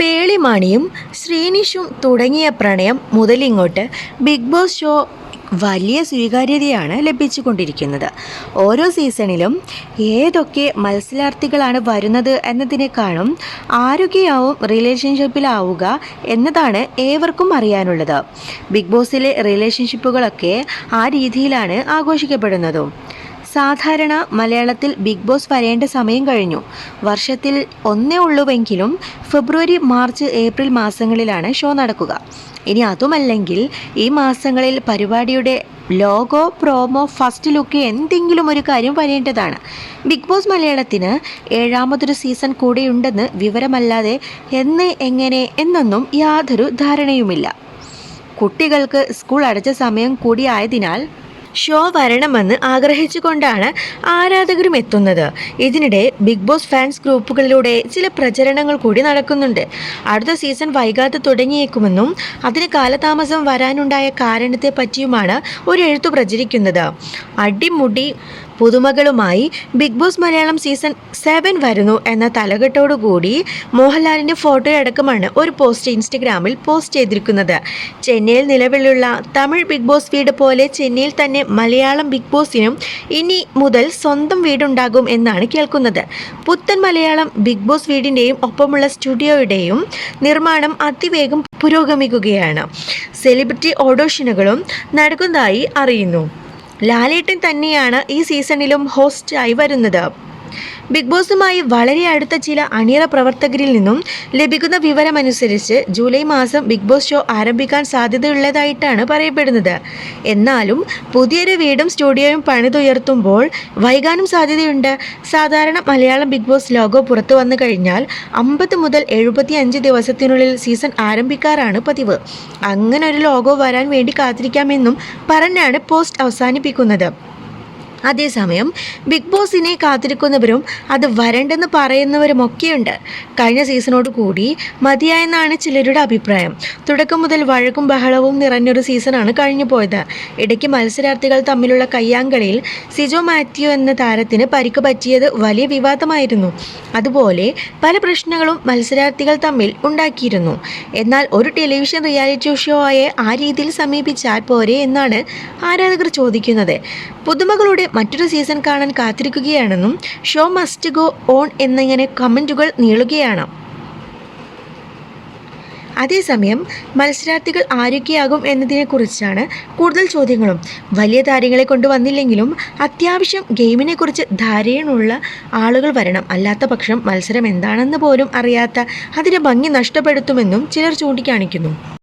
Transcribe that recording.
പേളിമാണിയും ശ്രീനിഷും തുടങ്ങിയ പ്രണയം മുതലിങ്ങോട്ട് big Boss show വലിയ സ്വീകാര്യതയാണ് ലഭിച്ചുകൊണ്ടിരിക്കുന്നത്. ഓരോ സീസണിലും ഏതൊക്കെ മത്സരാർത്ഥികളാണ് വരുന്നത് എന്നതിനേക്കാളും ആരൊക്കെയാവും റിലേഷൻഷിപ്പിലാവുക എന്നതാണ് ഏവർക്കും അറിയാനുള്ളത്. ബിഗ് ബോസിലെ റിലേഷൻഷിപ്പുകളൊക്കെ ആ രീതിയിലാണ് ആഘോഷിക്കപ്പെടുന്നതും. സാധാരണ മലയാളത്തിൽ ബിഗ് ബോസ് വരേണ്ട സമയം കഴിഞ്ഞു. വർഷത്തിൽ ഒന്നേ ഉള്ളുവെങ്കിലും ഫെബ്രുവരി മാർച്ച് ഏപ്രിൽ മാസങ്ങളിലാണ് ഷോ നടക്കുക. ഇനി അതുമല്ലെങ്കിൽ ഈ മാസങ്ങളിൽ പരിപാടിയുടെ ലോഗോ പ്രോമോ ഫസ്റ്റ് ലുക്ക് എന്തെങ്കിലും ഒരു കാര്യം വരേണ്ടതാണ്. ബിഗ് ബോസ് മലയാളത്തിന് ഏഴാമതൊരു സീസൺ കൂടെയുണ്ടെന്ന് വിവരമല്ലാതെ എന്ന് എങ്ങനെ എന്നൊന്നും യാതൊരു ധാരണയുമില്ല. കുട്ടികൾക്ക് സ്കൂൾ അടച്ച സമയം കൂടിയായതിനാൽ ഷോ വരണമെന്ന് ആഗ്രഹിച്ചുകൊണ്ടാണ് ആരാധകരും എത്തുന്നത്. ഇതിനിടെ ബിഗ് ബോസ് ഫാൻസ് ഗ്രൂപ്പുകളിലൂടെ ചില പ്രചരണങ്ങൾ കൂടി നടക്കുന്നുണ്ട്. അടുത്ത സീസൺ വൈകാതെ തുടങ്ങിയേക്കുമെന്നും അതിന് കാലതാമസം വരാനുണ്ടായ കാരണത്തെ പറ്റിയുമാണ് ഒരു എഴുത്തു പ്രചരിക്കുന്നത്. അടിമുടി പുതുമകളുമായി Bigg Boss Malayalam season seven വരുന്നു എന്ന തലകെട്ടോടുകൂടി മോഹൻലാലിന്റെ ഫോട്ടോയടക്കമാണ് ഒരു പോസ്റ്റ് ഇൻസ്റ്റഗ്രാമിൽ പോസ്റ്റ് ചെയ്തിരിക്കുന്നത്. ചെന്നൈയിൽ നിലവിലുള്ള തമിഴ് ബിഗ് ബോസ് വീട് പോലെ ചെന്നൈയിൽ തന്നെ മലയാളം ബിഗ് ബോസിനും ഇനി മുതൽ സ്വന്തം വീടുണ്ടാകും എന്നാണ് കേൾക്കുന്നത്. പുത്തൻ മലയാളം ബിഗ് ബോസ് വീടിന്റെയും ഒപ്പമുള്ള സ്റ്റുഡിയോയുടെയും നിർമ്മാണം അതിവേഗം പുരോഗമിക്കുകയാണ്. സെലിബ്രിറ്റി ഓഡോഷനുകളും നടക്കുന്നതായി അറിയുന്നു. ലാലേട്ടൻ തന്നെയാണ് ഈ സീസണിലും ഹോസ്റ്റായി വരുന്നത്. ബിഗ് ബോസുമായി വളരെ അടുത്ത ചില അണിയറ പ്രവർത്തകരിൽ നിന്നും ലഭിക്കുന്ന വിവരമനുസരിച്ച് ജൂലൈ മാസം ബിഗ് ബോസ് ഷോ ആരംഭിക്കാൻ സാധ്യതയുള്ളതായിട്ടാണ് പറയപ്പെടുന്നത്. എന്നാലും പുതിയൊരു വീടും സ്റ്റുഡിയോയും പണിതുയർത്തുമ്പോൾ വൈകാനും സാധ്യതയുണ്ട്. സാധാരണ മലയാളം ബിഗ് ബോസ് ലോഗോ പുറത്തു വന്നു കഴിഞ്ഞാൽ അമ്പത് മുതൽ എഴുപത്തി അഞ്ച് ദിവസത്തിനുള്ളിൽ സീസൺ ആരംഭിക്കാറാണ് പതിവ്. അങ്ങനെ ഒരു ലോഗോ വരാൻ വേണ്ടി കാത്തിരിക്കാമെന്നും പറഞ്ഞാണ് പോസ്റ്റ് അവസാനിപ്പിക്കുന്നത്. അതേസമയം ബിഗ് ബോസിനെ കാത്തിരിക്കുന്നവരും അത് വരണ്ടെന്ന് പറയുന്നവരുമൊക്കെയുണ്ട്. കഴിഞ്ഞ സീസണോട് കൂടി മതിയായെന്നാണ് ചിലരുടെ അഭിപ്രായം. തുടക്കം മുതൽ വഴക്കും ബഹളവും നിറഞ്ഞൊരു സീസണാണ് കഴിഞ്ഞു പോയത് ഇടയ്ക്ക് മത്സരാർത്ഥികൾ തമ്മിലുള്ള കയ്യാങ്കളിയിൽ സിജോ മാത്യു എന്ന താരത്തിന് പരിക്ക് പറ്റിയത് വലിയ വിവാദമായിരുന്നു. അതുപോലെ പല പ്രശ്നങ്ങളും മത്സരാർത്ഥികൾ തമ്മിൽ ഉണ്ടാക്കിയിരുന്നു. എന്നാൽ ഒരു ടെലിവിഷൻ റിയാലിറ്റി ഷോ ആയ ആ രീതിയിൽ സമീപിച്ചാൽ പോരെ എന്നാണ് ആരാധകർ ചോദിക്കുന്നത്. പുതുമകളുടെ മറ്റൊരു സീസൺ കാണാൻ കാത്തിരിക്കുകയാണെന്നും ഷോ മസ്റ്റ് ഗോ ഓൺ എന്നിങ്ങനെ കമന്റുകൾ നീളുകയാണ്. അതേസമയം മത്സരാർത്ഥികൾ ആരൊക്കെയാകും എന്നതിനെക്കുറിച്ചാണ് കൂടുതൽ ചോദ്യങ്ങളും. വലിയ താരങ്ങളെ കൊണ്ടുവന്നില്ലെങ്കിലും അത്യാവശ്യം ഗെയിമിനെക്കുറിച്ച് ധാരണയുള്ള ആളുകൾ വരണം. അല്ലാത്ത പക്ഷം മത്സരം എന്താണെന്ന് പോലും അറിയാത്ത അതിന്റെ ഭംഗി നഷ്ടപ്പെടുത്തുമെന്നും ചിലർ ചൂണ്ടിക്കാണിക്കുന്നു.